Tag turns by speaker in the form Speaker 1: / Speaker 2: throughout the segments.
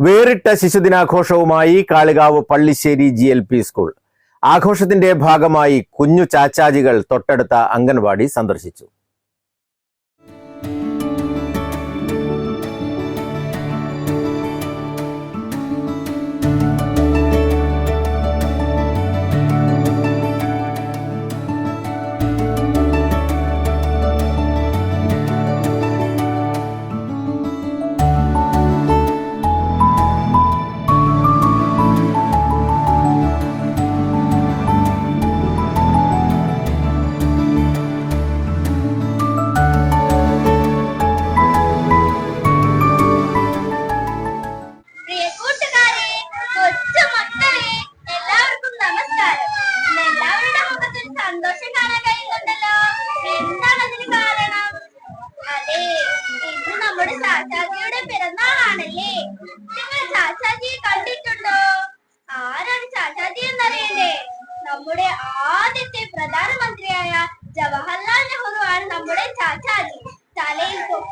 Speaker 1: വേറിട്ട ശിശുദിനാഘോഷവുമായി Kalikavu Pallissery G L P school. ആഘോഷത്തിന്റെ ഭാഗമായി കുഞ്ഞു ചാച്ചാജികൾ തൊട്ടടുത്ത അംഗൻവാടി സന്ദർശിച്ചു.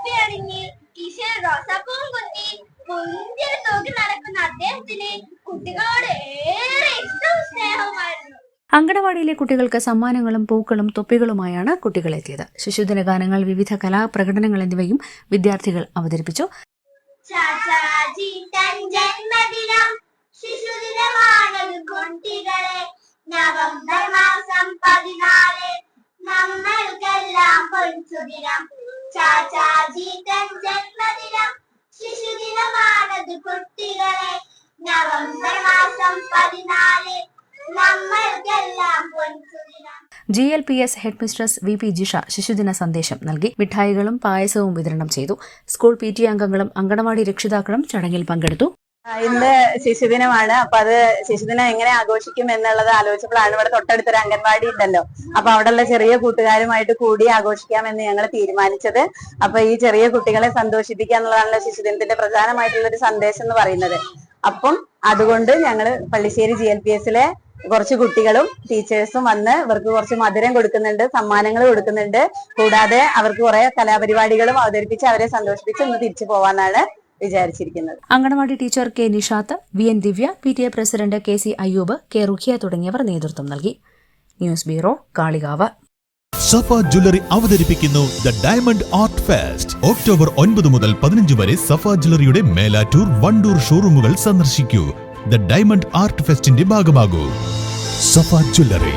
Speaker 2: തലയിൽ തൊപ്പി അണിഞ്ഞ് കീശയിൽ റോസാപ്പൂവും കുത്തി പുഞ്ചിരി തൂക്കി നടക്കുന്ന അദ്ദേഹത്തിന് കുട്ടികളോട് ഏറെ ഇഷ്ടവും സ്നേഹവുമായിരുന്നു.
Speaker 3: അങ്കണവാടിയിലെ കുട്ടികൾക്ക് സമ്മാനങ്ങളും പൂക്കളും തൊപ്പികളുമായാണ് കുട്ടികളെത്തിയത് ശിശുദിന ഗാനങ്ങൾ വിവിധ കലാപ്രകടനങ്ങൾ എന്നിവയും വിദ്യാർത്ഥികൾ അവതരിപ്പിച്ചു.
Speaker 2: ചാച്ചാജി തൻ ജന്മദിനം. ശിശുദിനമാണത് കുട്ടികളെ. നവംബർ ശിശുദിനമാണത് കുട്ടികളെ നവംബർ മാസം പതിനാല് നമ്മൾക്കെല്ലാം
Speaker 3: G L P S headmistress V P Jisha ശിശുദിന സന്ദേശം നൽകി. മിഠായികളും പായസവും വിതരണം ചെയ്തു. സ്കൂൾ പി ടി അംഗങ്ങളും അങ്കണവാടി രക്ഷിതാക്കളും ചടങ്ങിൽ പങ്കെടുത്തു.
Speaker 4: ഇന്ന് ശിശുദിനമാണ്. അപ്പൊ അത് ശിശുദിനം എങ്ങനെ ആഘോഷിക്കും എന്നുള്ളത് ആലോചിച്ചപ്പോഴാണ് ഇവിടെ തൊട്ടടുത്തൊരു അംഗൻവാടി ഉണ്ടല്ലോ. അപ്പൊ അവിടെയുള്ള ചെറിയ കൂട്ടുകാരുമായിട്ട് കൂടി ആഘോഷിക്കാം എന്ന് ഞങ്ങൾ തീരുമാനിച്ചത്. അപ്പൊ ഈ ചെറിയ കുട്ടികളെ സന്തോഷിപ്പിക്കുക എന്നുള്ളതാണല്ലോ ശിശുദിനത്തിന്റെ പ്രധാനമായിട്ടുള്ള ഒരു സന്ദേശം എന്ന് പറയുന്നത്. അപ്പം അതുകൊണ്ട് ഞങ്ങൾ പള്ളിശ്ശേരി ജി എൽ പി എസിലെ കുറച്ച് കുട്ടികളും ടീച്ചേഴ്സും വന്ന് ഇവർക്ക് കുറച്ച് മധുരം കൊടുക്കുന്നുണ്ട് സമ്മാനങ്ങൾ കൊടുക്കുന്നുണ്ട്. കൂടാതെ അവർക്ക് കുറെ കലാപരിപാടികളും അവതരിപ്പിച്ച് അവരെ സന്തോഷിപ്പിച്ച് ഒന്ന് തിരിച്ചു പോവാന്നാണ് വിചാരിച്ചിരിക്കുന്നത്.
Speaker 3: Anganwadi teacher K Nishath V N Divya P T A president K C Ayyub K Rukhiya തുടങ്ങിയവർ നേതൃത്വം നൽകി. News bureau Kalikavu.
Speaker 5: Safa jewellery അവതരിപ്പിക്കുന്നു the diamond art fest. October ഒൻപത് മുതൽ പതിനഞ്ച് വരെ സഫ ജ്വല്ലറിയുടെ മേലാറ്റൂർ വണ്ടൂർ ഷോറൂമുകൾ സന്ദർശിക്കൂ. ദ ഡയമണ്ട് ആർട്ട് ഫെസ്റ്റിന്റെ ഭാഗമാകൂ. സഫ ജ്വല്ലറി.